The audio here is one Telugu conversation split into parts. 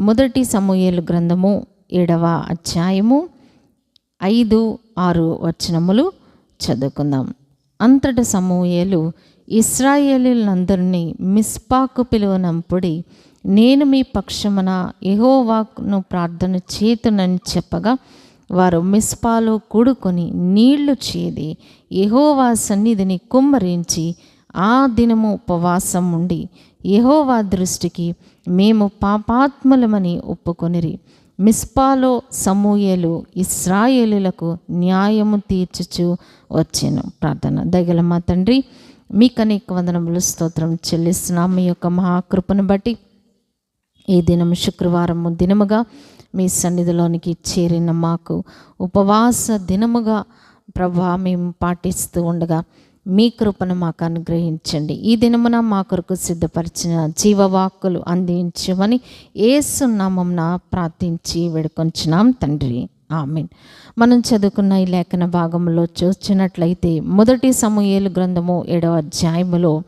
మొదటి సమూహలు గ్రంథము ఏడవ అధ్యాయము ఐదు ఆరు వచనములు చదువుకుందాం. అంతట సమూహలు ఇస్రాయేలీలందరినీ మిస్పాకు పిలువనంపుడి నేను మీ పక్షమున యెహోవాను ప్రార్థన చేతునని చెప్పగా వారు మిస్పాలో కూడుకొని నీళ్ళు చేది ఎహోవా సన్నిధిని కుమ్మరించి ఆ దినము ఉపవాసం ఉండి ఎహోవా దృష్టికి మేము పాపాత్ములమని ఒప్పుకొనిరి. మిస్పాలో సమూయేలు ఇస్రాయేలులకు న్యాయము తీర్చుచు వచ్చాను. ప్రార్థన. దగల మా తండ్రి మీకు అనేక వందనములు స్తోత్రం చెల్లిస్తున్నాం. మీ యొక్క మహాకృపను బట్టి ఈ దినం శుక్రవారము దినముగా మీ సన్నిధిలోనికి చేరిన మాకు ఉపవాస దినముగా ప్రభా మేము పాటిస్తూ ఉండగా మీ కృపను మాకు అనుగ్రహించండి. ఈ దినమున మా కొరకు సిద్ధపరిచిన జీవవాక్కులు అందించమని ఏసునామంన ప్రార్థించి వేడుకొంచున్నాం తండ్రి. ఆమెన్. మనం చదువుకున్న ఈ లేఖన భాగంలో చూసినట్లయితే మొదటి సమూహేలు గ్రంథము ఏడవ అధ్యాయములో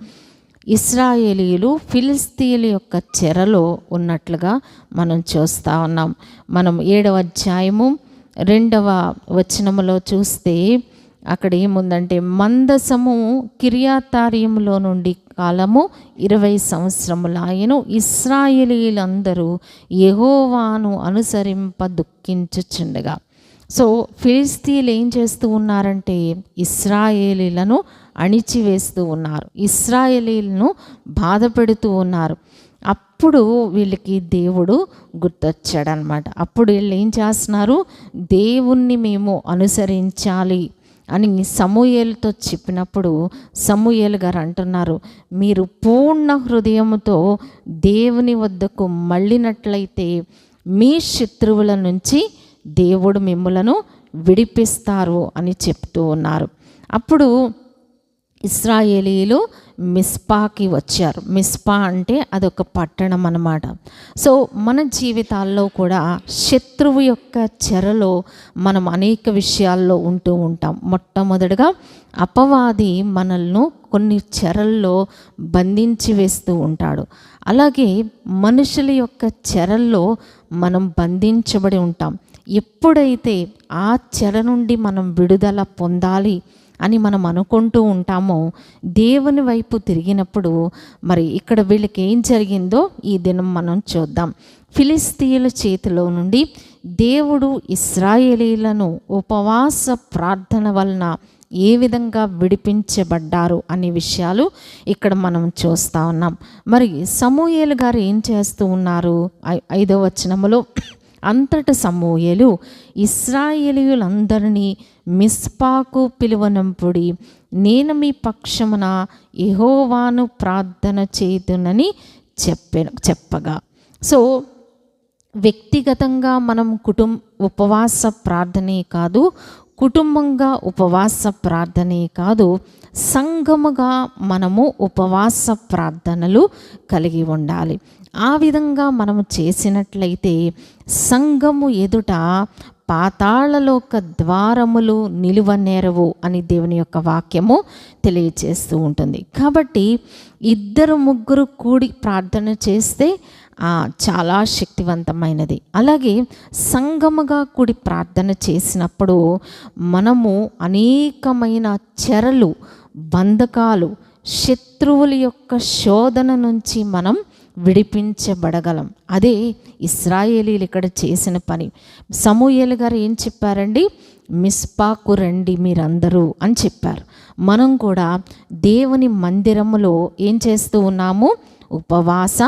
ఇస్రాయేలీలు ఫిలిస్తీన్ల యొక్క చెరలో ఉన్నట్లుగా మనం చూస్తూ ఉన్నాం. మనం ఏడవ అధ్యాయము రెండవ వచనములో చూస్తే అక్కడ ఏముందంటే మందసము కిరియాతార్యములో నుండి కాలము ఇరవై సంవత్సరములు. ఆయను ఇస్రాయేలీలందరూ యహోవాను అనుసరింప దుఃఖించుచుండగా. సో ఫిలిస్తీన్లు ఏం చేస్తూ ఉన్నారంటే ఇస్రాయేలీలను అణిచివేస్తూ ఉన్నారు. ఇస్రాయేలీలను బాధ పెడుతూ ఉన్నారు. అప్పుడు వీళ్ళకి దేవుడు గుర్తొచ్చాడనమాట అప్పుడు వీళ్ళు ఏం చేస్తున్నారు? దేవుణ్ణి మేము అనుసరించాలి. అని సమూయేలుతో చెప్పినప్పుడు సమూయేలు గారు అంటున్నారు మీరు పూర్ణ హృదయముతో దేవుని వద్దకు మళ్ళినట్లయితే మీ శత్రువుల నుంచి దేవుడు మిమ్మలను విడిపిస్తారు అని చెప్తూ ఉన్నారు. అప్పుడు ఇస్రాయేలీలు మిస్పాకి వచ్చారు. మిస్పా అంటే అదొక పట్టణం అన్నమాట. సో మన జీవితాల్లో కూడా శత్రువు యొక్క చెరలో మనం అనేక విషయాల్లో ఉంటూ ఉంటాం. మొట్టమొదటిగా అపవాది మనల్ని కొన్ని చెరల్లో బంధించి వేస్తూ ఉంటాడు. అలాగే మనుషుల యొక్క చెరల్లో మనం బంధించబడి ఉంటాం. ఎప్పుడైతే ఆ చెర నుండి మనం విడుదల పొందాలి అని మనం అనుకుంటూ ఉంటామో దేవుని వైపు తిరిగినప్పుడు మరి ఇక్కడ వీళ్ళకి ఏం జరిగిందో ఈ దినం మనం చూద్దాం. ఫిలిస్తీన్ల చేతిలో నుండి దేవుడు ఇస్రాయేలీలను ఉపవాస ప్రార్థన వలన ఏ విధంగా విడిపించబడ్డారు అనే విషయాలు ఇక్కడ మనం చూస్తూ ఉన్నాం. మరి సమూహేలు గారు ఏం చేస్తూ ఉన్నారు? ఐ- ఐదో వచనములో అంతట సమూయలు ఇస్రాయేలీయులందరినీ మిస్పాకు పిలువనంపుడి నేను మీ పక్షమున ఎహోవాను ప్రార్థన చేతునని చెప్పె చెప్పగా. సో వ్యక్తిగతంగా మనం కుటుంబ ఉపవాస ప్రార్థనే కాదు కుటుంబంగా ఉపవాస ప్రార్థనే కాదు సంఘముగా మనము ఉపవాస ప్రార్థనలు కలిగి ఉండాలి. ఆ విధంగా మనము చేసినట్లయితే సంఘము ఎదుట పాతాళలోక ద్వారములు నిలువనేరవు అని దేవుని యొక్క వాక్యము తెలియచేస్తూ ఉంటుంది. కాబట్టి ఇద్దరు ముగ్గురు కూడి ప్రార్థన చేస్తే చాలా శక్తివంతమైనది. అలాగే సంగముగా కూడి ప్రార్థన చేసినప్పుడు మనము అనేకమైన చెరలు బంధకాలు శత్రువుల యొక్క శోధన నుంచి మనం విడిపించబడగలం. అదే ఇస్రాయేలీలు ఇక్కడ చేసిన పని. సమూహలు గారు ఏం చెప్పారండి? మిస్పాకు రండి మీరందరూ అని చెప్పారు. మనం కూడా దేవుని మందిరములో ఏం చేస్తూ ఉన్నాము? ఉపవాస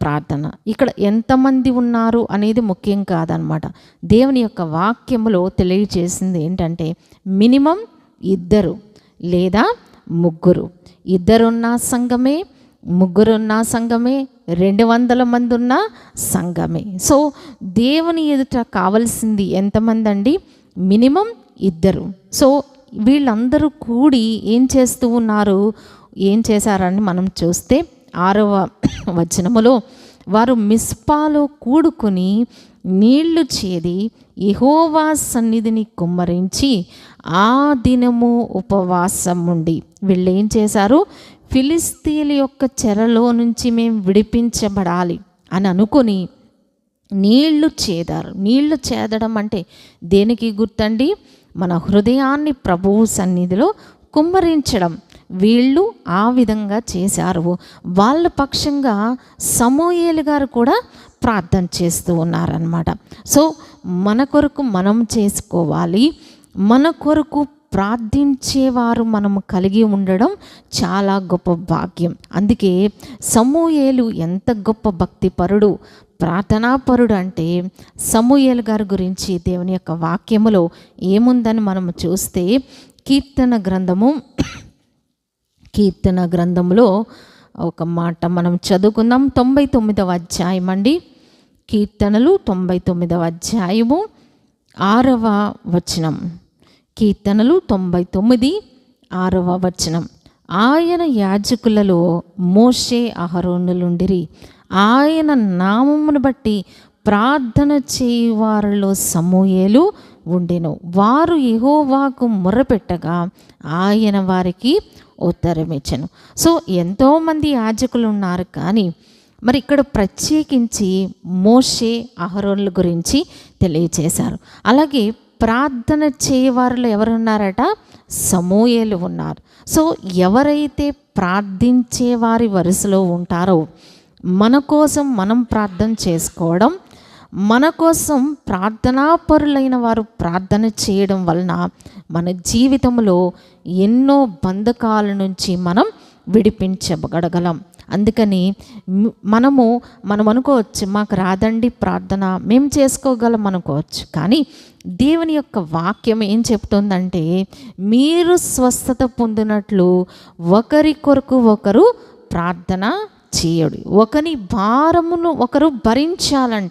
ప్రార్థన. ఇక్కడ ఎంతమంది ఉన్నారు అనేది ముఖ్యం కాదనమాట. దేవుని యొక్క వాక్యములో తెలియజేసింది ఏంటంటే మినిమం ఇద్దరు. లేదా ముగ్గురు. ఇద్దరున్న సంఘమే ముగ్గురున్న సంఘమే రెండు వందల మంది ఉన్న సంఘమే. సో దేవుని ఎదుట కావలసింది ఎంతమంది అండి? మినిమం ఇద్దరు. సో వీళ్ళందరూ కూడి ఏం చేస్తూ ఉన్నారు? ఏం చేశారని మనం చూస్తే ఆరవ వచనములో వారు మిస్పాలో కూడుకొని నీళ్ళు చేది యెహోవా సన్నిధిని కుమ్మరించి ఆ దినము ఉపవాసం ఉండి వీళ్ళు ఏం చేశారు? ఫిలిస్తీన్ల యొక్క చెరలో నుంచి మేము విడిపించబడాలి అని అనుకొని నీళ్ళు చేదారు. నీళ్ళు చేదడం అంటే దేనికి గుర్తండి? మన హృదయాన్ని ప్రభువు సన్నిధిలో కుమ్మరించడం. వీళ్ళు ఆ విధంగా చేశారు. వాళ్ళ పక్షంగా సమూయేలు గారు కూడా ప్రార్థన చేస్తూ ఉన్నారనమాట సో మన కొరకు మనం చేసుకోవాలి. మన కొరకు ప్రార్థించేవారు మనం కలిగి ఉండడం చాలా గొప్ప భాగ్యం. అందుకే సమూయేలు ఎంత గొప్ప భక్తిపరుడు ప్రార్థనాపరుడు అంటే సమూయేలు గారి గురించి దేవుని యొక్క వాక్యములో ఏముందని మనం చూస్తే కీర్తన గ్రంథము కీర్తన గ్రంథంలో ఒక మాట మనం చదువుకుందాం. తొంభై తొమ్మిదవ అధ్యాయం అండి. కీర్తనలు తొంభై తొమ్మిదవ అధ్యాయము ఆరవ వచనం. కీర్తనలు తొంభై తొమ్మిది ఆరవ వచనం. ఆయన యాజకులలో మోషే అహరోనులుండిరి. ఆయన నామమును బట్టి ప్రార్థన చేయువారిలో సమూయేలు ఉండెను. వారు ఎహోవాకు మొరపెట్టగా ఆయన వారికి ఉత్తరమిచ్చను. సో ఎంతోమంది యాజకులు ఉన్నారు కానీ మరి ఇక్కడ ప్రత్యేకించి మోషే అహరోన్ల గురించి తెలియచేశారు. అలాగే ప్రార్థన చేయవారులు ఎవరున్నారట? సమూయేలు ఉన్నారు. సో ఎవరైతే ప్రార్థించే వారి వరుసలో ఉంటారో మన కోసం మనం ప్రార్థన చేసుకోవడం మన కోసం ప్రార్థనాపరులైన వారు ప్రార్థన చేయడం వలన మన జీవితంలో ఎన్నో బంధకాల నుంచి మనం విడిపించబడగలం. అందుకని మనము మనం అనుకోవచ్చు మాకు రాదండి ప్రార్థన మేము చేసుకోగలం అనుకోవచ్చు. కానీ దేవుని యొక్క వాక్యం ఏం చెప్తుందంటే మీరు స్వస్థత పొందినట్లు ఒకరి కొరకు ఒకరు ప్రార్థన చేయడు. ఒకని భారమును ఒకరు భరించాలంట.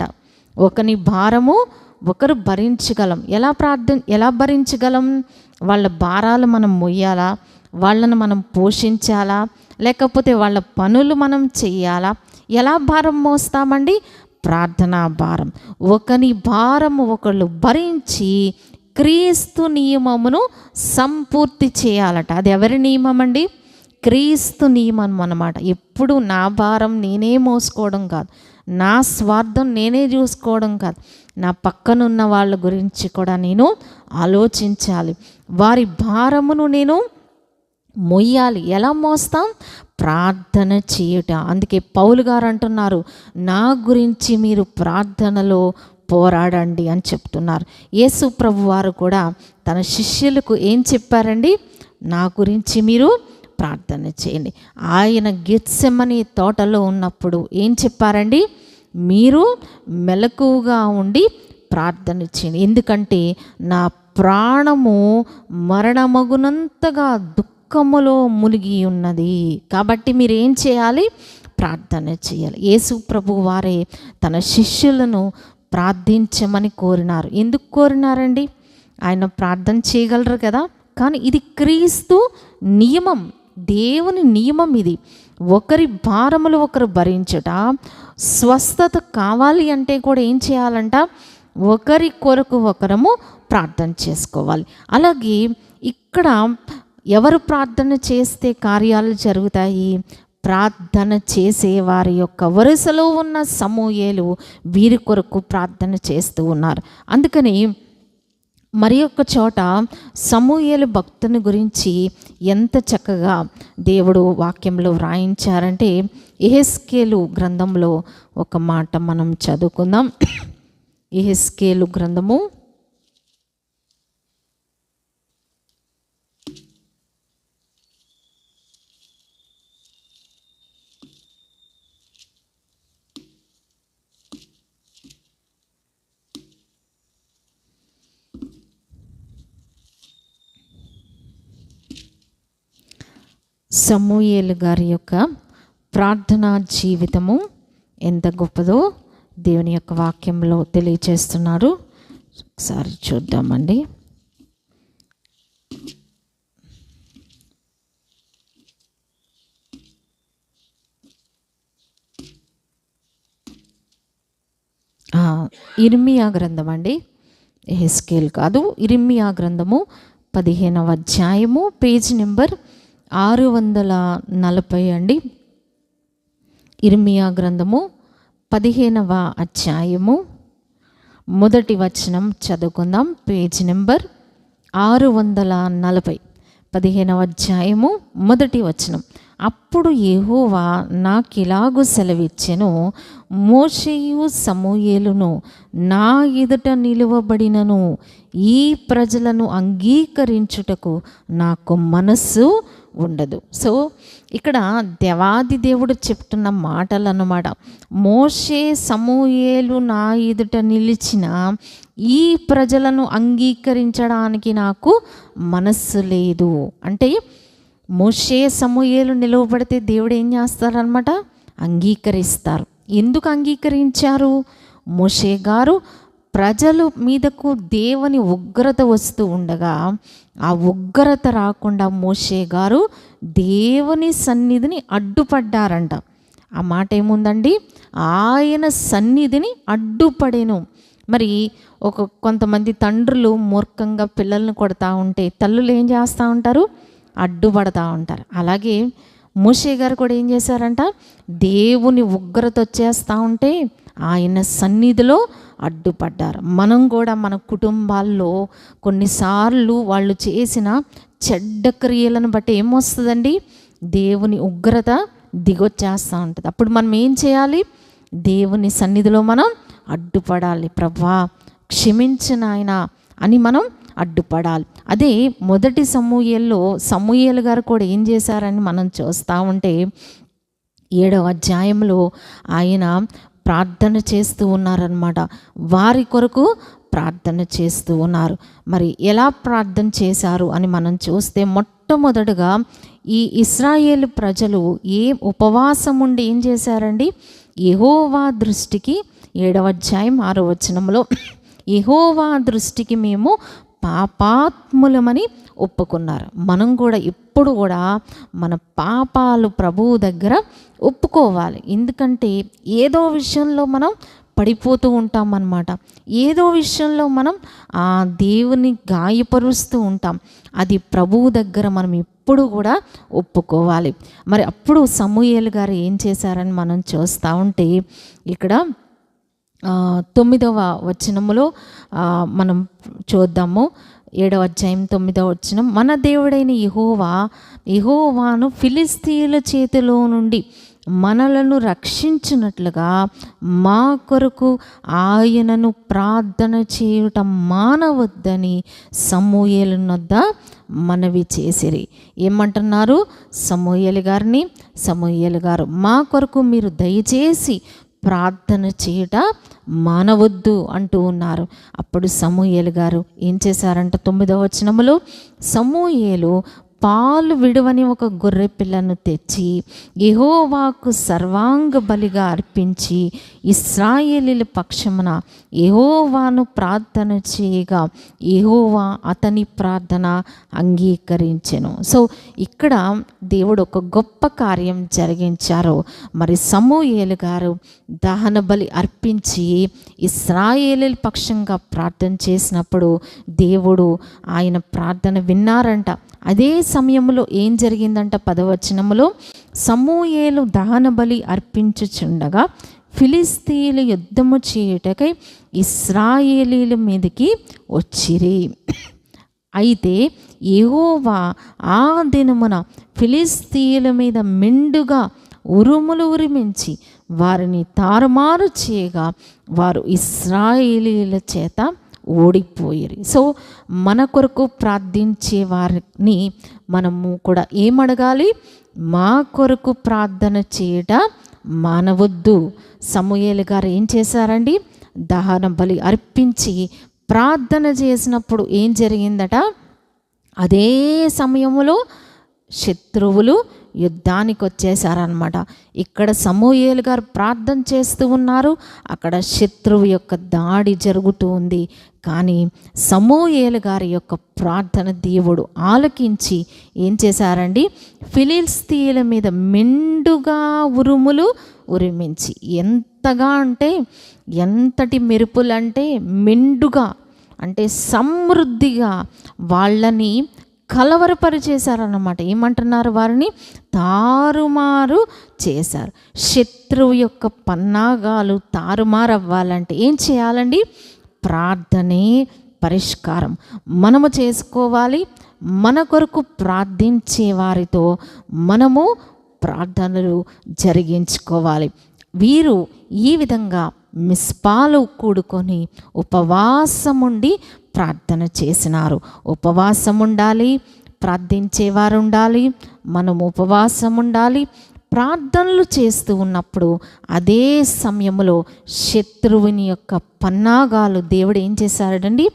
ఒకని భారము ఒకరు భరించగలం. ఎలా ప్రార్థన ఎలా భరించగలం? వాళ్ళ భారాలు మనం మొయ్యాలా? వాళ్ళను మనం పోషించాలా? లేకపోతే వాళ్ళ పనులు మనం చేయాలా ఎలా భారం మోస్తామండి? ప్రార్థనా భారం. ఒకని భారము ఒకళ్ళు భరించి క్రీస్తు నియమమును సంపూర్తి చేయాలట. అది ఎవరి నియమం అండి క్రీస్తు నియమం అనమాట ఎప్పుడు నా భారం నేనే మోసుకోవడం కాదు. నా స్వార్థం నేనే చూసుకోవడం కాదు. నా పక్కనున్న వాళ్ళ గురించి కూడా నేను ఆలోచించాలి. వారి భారమును నేను మొయ్యాలి. ఎలా మోస్తాం? ప్రార్థన చేయుట. అందుకే పౌలు గారు అంటున్నారు నా గురించి మీరు ప్రార్థనలో పోరాడండి అని చెప్తున్నారు. యేసు ప్రభు వారు కూడా తన శిష్యులకు ఏం చెప్పారండి? నా గురించి మీరు ప్రార్థన చేయండి. ఆయన గెత్సెమని తోటలో ఉన్నప్పుడు ఏం చెప్పారండి? మీరు మెలకువగా ఉండి ప్రార్థన చేయండి. ఎందుకంటే నా ప్రాణము మరణమగునంతగా దుఃఖములో మునిగి ఉన్నది. కాబట్టి మీరు ఏం చేయాలి? ప్రార్థన చేయాలి. యేసు ప్రభు వారే తన శిష్యులను ప్రార్థించమని కోరినారు. ఎందుకు కోరినారండి? ఆయన ప్రార్థన చేయగలరు కదా? కానీ ఇది క్రీస్తు నియమం. దేవుని నియమం ఇది. ఒకరి భారములు ఒకరు భరించుట స్వస్థత కావాలి అంటే కూడా ఏం చేయాలంట? ఒకరి కొరకు ఒకరము ప్రార్థన చేసుకోవాలి. అలాగే ఇక్కడ ఎవరు ప్రార్థన చేస్తే కార్యాలు జరుగుతాయి? ప్రార్థన చేసే వారి యొక్క వరుసలో ఉన్న సమూహేలు వీరి కొరకు ప్రార్థన చేస్తూ ఉన్నారు. అందుకని మరి ఒక చోట సమూహలు భక్తుని గురించి ఎంత చక్కగా దేవుడు వాక్యంలో వ్రాయించారంటే ఎహెస్కేలు గ్రంథంలో ఒక మాట మనం చదువుకుందాం. ఎహెస్కేలు గ్రంథము సమూయేలు గారి యొక్క ప్రార్థనా జీవితము ఎంత గొప్పదో దేవుని యొక్క వాక్యంలో తెలియచేస్తున్నారు. ఒకసారి చూద్దామండి. ఆ, ఇర్మియా గ్రంథం అండి హెస్కేల్ కాదు ఇర్మియా గ్రంథము పదిహేనవ అధ్యాయము పేజ్ నెంబర్ ఆరు వందల నలభై అండి. ఇర్మియా గ్రంథము పదిహేనవ అధ్యాయము. మొదటి వచనం చదువుకుందాం. పేజ్ నెంబర్ ఆరు వందల నలభై. పదిహేనవ అధ్యాయము మొదటి వచనం. అప్పుడు యెహోవా నాకిలాగు సెలవిచ్చెను. మోషేయు సమూయేలును నా ఎదుట నిలువబడినను ఈ ప్రజలను అంగీకరించుటకు నాకు మనస్సు ఉండదు. సో ఇక్కడ దేవాది దేవుడు చెప్తున్న మాటలు అన్నమాట మోషే సమూయేలు నా ఎదుట నిలిచిన ఈ ప్రజలను అంగీకరించడానికి నాకు మనస్సు లేదు. అంటే మోషే సమూయేలు నిలువబడితే దేవుడు ఏం చేస్తారనమాట అంగీకరిస్తారు. ఎందుకు అంగీకరించారు? మోషే గారు ప్రజలు మీదకు దేవుని ఉగ్రత వస్తూ ఉండగా ఆ ఉగ్రత రాకుండా మోషే గారు దేవుని సన్నిధిని అడ్డుపడ్డారంట. ఆ మాట ఏముందండి? ఆయన సన్నిధిని అడ్డుపడేను. మరి ఒక కొంతమంది తండ్రులు మూర్ఖంగా పిల్లల్ని కొడతా ఉంటే తల్లులు ఏం చేస్తూ ఉంటారు? అడ్డుపడతా ఉంటారు. అలాగే మూషే గారు కూడా ఏం చేశారంట? దేవుని ఉగ్రత వచ్చేస్తూ ఉంటే ఆయన సన్నిధిలో అడ్డుపడ్డారు. మనం కూడా మన కుటుంబాల్లో కొన్నిసార్లు వాళ్ళు చేసిన చెడ్డ క్రియలను బట్టి ఏమొస్తుందండి? దేవుని ఉగ్రత దిగొచ్చేస్తూ ఉంటుంది. అప్పుడు మనం ఏం చేయాలి? దేవుని సన్నిధిలో మనం అడ్డుపడాలి. ప్రభా క్షమించిన ఆయన అని మనం అడ్డుపడాలి. అదే మొదటి సమూహల్లో సమూహలు గారు కూడా ఏం చేశారని మనం చూస్తూ ఉంటే ఏడవ అధ్యాయంలో ఆయన ప్రార్థన చేస్తూ ఉన్నారనమాట వారి కొరకు ప్రార్థన చేస్తూ ఉన్నారు. మరి ఎలా ప్రార్థన చేశారు అని మనం చూస్తే మొట్టమొదటగా ఈ ఇస్రాయేల్ ప్రజలు ఏ ఉపవాసం ఉండి ఏం చేశారండి? యహోవా దృష్టికి ఏడవ అధ్యాయం ఆరో వచనంలో యహోవా దృష్టికి మేము పాపాత్ములమని ఒప్పుకున్నారు. మనం కూడా ఎప్పుడు కూడా మన పాపాలు ప్రభువు దగ్గర ఒప్పుకోవాలి. ఎందుకంటే ఏదో విషయంలో మనం పడిపోతూ ఉంటాం అన్నమాట ఏదో విషయంలో మనం ఆ దేవుని గాయపరుస్తూ ఉంటాం. అది ప్రభువు దగ్గర మనం ఎప్పుడు కూడా ఒప్పుకోవాలి. మరి అప్పుడు సమూయేలు గారు ఏం చేశారని మనం చూస్తూ ఉంటే ఇక్కడ తొమ్మిదవ వచనములో మనం చూద్దాము. ఏడవ అధ్యాయం తొమ్మిదవ వచ్చిన మన దేవుడైన ఇహోవా ఇహోవాను ఫిలిస్తీన్ల చేతిలో నుండి మనలను రక్షించినట్లుగా మా కొరకు ఆయనను ప్రార్థన చేయుట మానవద్దని సమూయేలునొద్ద మనవి చేసిరి. ఏమంటున్నారు? సమూహలు గారిని సమూహలు గారు మా కొరకు మీరు దయచేసి ప్రార్థన చేయట మానవద్దు అంటూ ఉన్నారు. అప్పుడు సమూహేలు గారు ఏం చేశారంట? తొమ్మిదవ వచనములో సమూహేలు పాలు విడవని ఒక గొర్రె పిల్లను తెచ్చి ఎహోవాకు సర్వాంగ బలిగా అర్పించి ఇస్రాయేలీల పక్షమున ఎహోవాను ప్రార్థన చేయగా ఎహోవా అతని ప్రార్థన అంగీకరించెను. సో ఇక్కడ దేవుడు ఒక గొప్ప కార్యం జరిగించారు. మరి సమూహేలు గారు దహన బలి అర్పించి ఇస్రాయేలీల పక్షంగా ప్రార్థన చేసినప్పుడు దేవుడు ఆయన ప్రార్థన విన్నారంట. అదే సమయంలో ఏం జరిగిందంట పదవచనములో? సమూయేలు దహన బలి అర్పించుచుండగా ఫిలిస్తీన్లు యుద్ధము చేయుటకై ఇస్రాయేలీల మీదకి వచ్చిరి. అయితే ఏహోవా ఆ దినమున ఫిలిస్తీన్ల మీద మెండుగా ఉరుములు ఉరిమించి వారిని తారుమారు చేయగా వారు ఇస్రాయేలీల చేత ఓడిపోయారు. సో మన కొరకు ప్రార్థించే వారిని మనము కూడా ఏమడగాలి? మా కొరకు ప్రార్థన చేయట మానవద్దు. సమూయేలు గారు ఏం చేశారండి? దహన బలి అర్పించి ప్రార్థన చేసినప్పుడు ఏం జరిగిందట? అదే సమయంలో శత్రువులు యుద్ధానికి వచ్చేసారనమాట ఇక్కడ సమూయేలు గారు ప్రార్థన చేస్తూ ఉన్నారు. అక్కడ శత్రువు యొక్క దాడి జరుగుతూ ఉంది. కానీ సమూయేలు గారి యొక్క ప్రార్థన దేవుడు ఆలకించి ఏం చేశారండి? ఫిలిల్స్తీయుల మీద మెండుగా ఉరుములు ఉరిమించి ఎంతగా అంటే ఎంతటి మెరుపులంటే మెండుగా అంటే సమృద్ధిగా వాళ్ళని కలవరపరిచేశారన్నమాట. ఏమంటున్నారు వారిని? తారుమారు చేశారు. శత్రువు యొక్క పన్నాగాలు తారుమారు అవ్వాలంటే ఏం చేయాలండి? ప్రార్థనే పరిష్కారం. మనము చేసుకోవాలి మన కొరకు ప్రార్థించే వారితో మనము ప్రార్థనలు జరిగించుకోవాలి. వీరు ఈ విధంగా మిస్పాలు కూడుకొని ఉపవాసముండి ప్రార్థన చేసినారు. ఉపవాసం ఉండాలి ప్రార్థించేవారు ఉండాలి మనం ఉపవాసం ఉండాలి ప్రార్థనలు చేస్తూ ఉన్నప్పుడు అదే సమయంలో శత్రువుని యొక్క పన్నాగాలు దేవుడు ఏం చేశాడండి?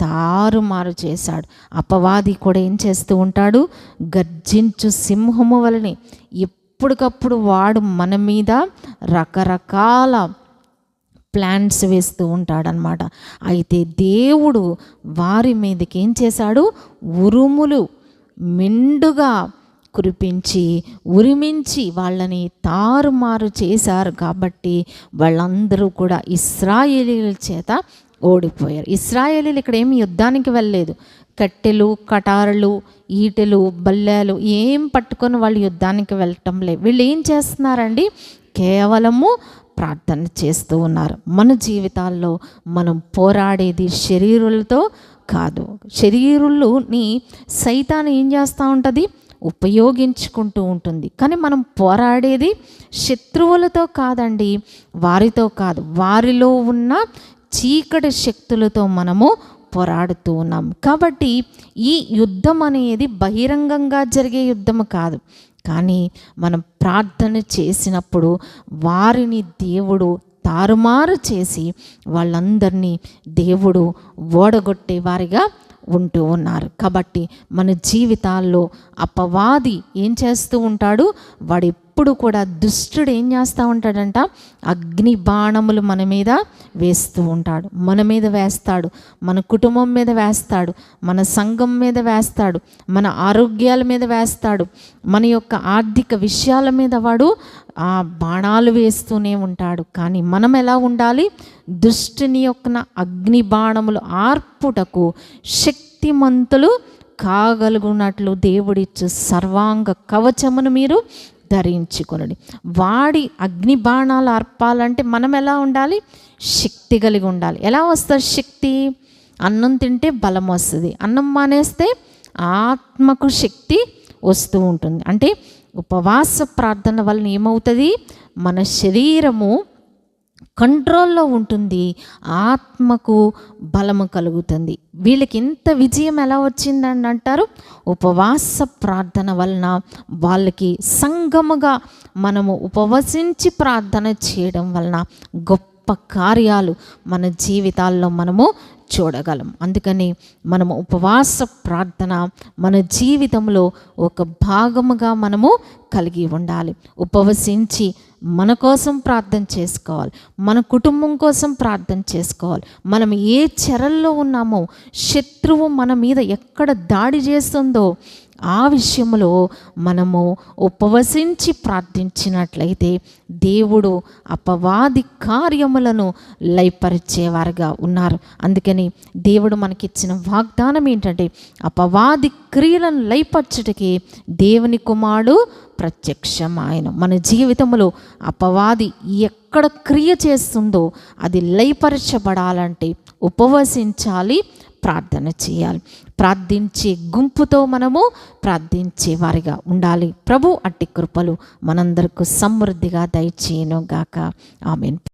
తారుమారు చేశాడు. అపవాది కూడా ఏం చేస్తూ ఉంటాడు? గర్జించు సింహము వలనే ఎప్పటికప్పుడు వాడు మన మీద రకరకాల ప్లాన్స్ వేస్తూ ఉంటాడనమాట అయితే దేవుడు వారి మీదకి ఏం చేశాడు? ఉరుములు మెండుగా కురిపించి ఉరిమించి వాళ్ళని తారుమారు చేశారు కాబట్టి వాళ్ళందరూ కూడా ఇస్రాయేలీల చేత ఓడిపోయారు. ఇస్రాయేలీలు ఇక్కడ ఏమి యుద్ధానికి వెళ్ళలేదు. కట్టెలు కటారులు ఈటెలు బల్లెలు ఏం పట్టుకొని వాళ్ళు యుద్ధానికి వెళ్ళటం లేదు. వీళ్ళు ఏం చేస్తున్నారండి? కేవలము ప్రార్థన చేస్తూ ఉన్నారు. మన జీవితాల్లో మనం పోరాడేది శరీరులతో కాదు. శరీరుల్ని సైతాన్ని ఏం చేస్తూ ఉంటుంది? ఉపయోగించుకుంటూ ఉంటుంది. కానీ మనం పోరాడేది శత్రువులతో కాదండి వారితో కాదు. వారిలో ఉన్న చీకటి శక్తులతో మనము పోరాడుతూ ఉన్నాం. కాబట్టి ఈ యుద్ధం అనేది బహిరంగంగా జరిగే యుద్ధం కాదు. కానీ మనం ప్రార్థన చేసినప్పుడు వారిని దేవుడు తారుమారు చేసి వాళ్ళందరినీ దేవుడు ఓడగొట్టే వారిగా ఉంటూ ఉన్నారు. కాబట్టి మన జీవితాల్లో అపవాది ఏం చేస్తూ ఉంటాడు? వాడు ఎప్పుడు కూడా దుష్టుడు ఏం చేస్తూ ఉంటాడంట? అగ్ని బాణములు మన మీద వేస్తూ ఉంటాడు. మన మీద వేస్తాడు. మన కుటుంబం మీద వేస్తాడు. మన సంఘం మీద వేస్తాడు. మన ఆరోగ్యాల మీద వేస్తాడు. మన యొక్క ఆర్థిక విషయాల మీద వాడు ఆ బాణాలు వేస్తూనే ఉంటాడు. కానీ మనం ఎలా ఉండాలి? దుష్టుని యొక్క అగ్ని బాణములు ఆర్పుటకు శక్తిమంతులు కాగలుగున్నట్లు దేవుడిచ్చు సర్వాంగ కవచమును మీరు ధరించుకొనడి. వాడి అగ్ని బాణాలు అర్పాలంటే మనం ఎలా ఉండాలి? శక్తి కలిగి ఉండాలి. ఎలా వస్తుంది శక్తి? అన్నం తింటే బలం వస్తుంది అన్నం మానేస్తే ఆత్మకు శక్తి వస్తూ ఉంటుంది. అంటే ఉపవాస ప్రార్థన వలన ఏమవుతుంది? మన శరీరము కంట్రోల్లో ఉంటుంది. ఆత్మకు బలము కలుగుతుంది. వీళ్ళకి ఇంత విజయం ఎలా వచ్చిందని అంటారు? ఉపవాస ప్రార్థన వలన వాళ్ళకి సంగముగా మనము ఉపవసించి ప్రార్థన చేయడం వలన గొప్ప కార్యాలు మన జీవితాల్లో మనము చూడగలం. అందుకని మనము ఉపవాస ప్రార్థన మన జీవితంలో ఒక భాగముగా మనము కలిగి ఉండాలి. ఉపవసించి మన కోసం ప్రార్థన చేసుకోవాలి. మన కుటుంబం కోసం ప్రార్థన చేసుకోవాలి. మనం ఏ చెరల్లో ఉన్నామో శత్రువు మన మీద ఎక్కడ దాడి చేస్తుందో ఆ విషయంలో మనము ఉపవసించి ప్రార్థించినట్లయితే దేవుడు అపవాది కార్యములను లయపరిచేవారుగా ఉన్నారు. అందుకని దేవుడు మనకిచ్చిన వాగ్దానం ఏంటంటే అపవాది క్రియలను లయపరచుటకి దేవుని కుమారుడు ప్రత్యక్షం ఆయన మన జీవితంలో అపవాది ఎక్కడ క్రియ చేస్తుందో అది లయపరచబడాలంటే ఉపవసించాలి ప్రార్థన చేయాలి. ప్రార్థించే గుంపుతో మనము ప్రార్థించే వారిగా ఉండాలి. ప్రభు అట్టి కృపలు మనందరకు సమృద్ధిగా దయచేయను గాక ఆమెన్.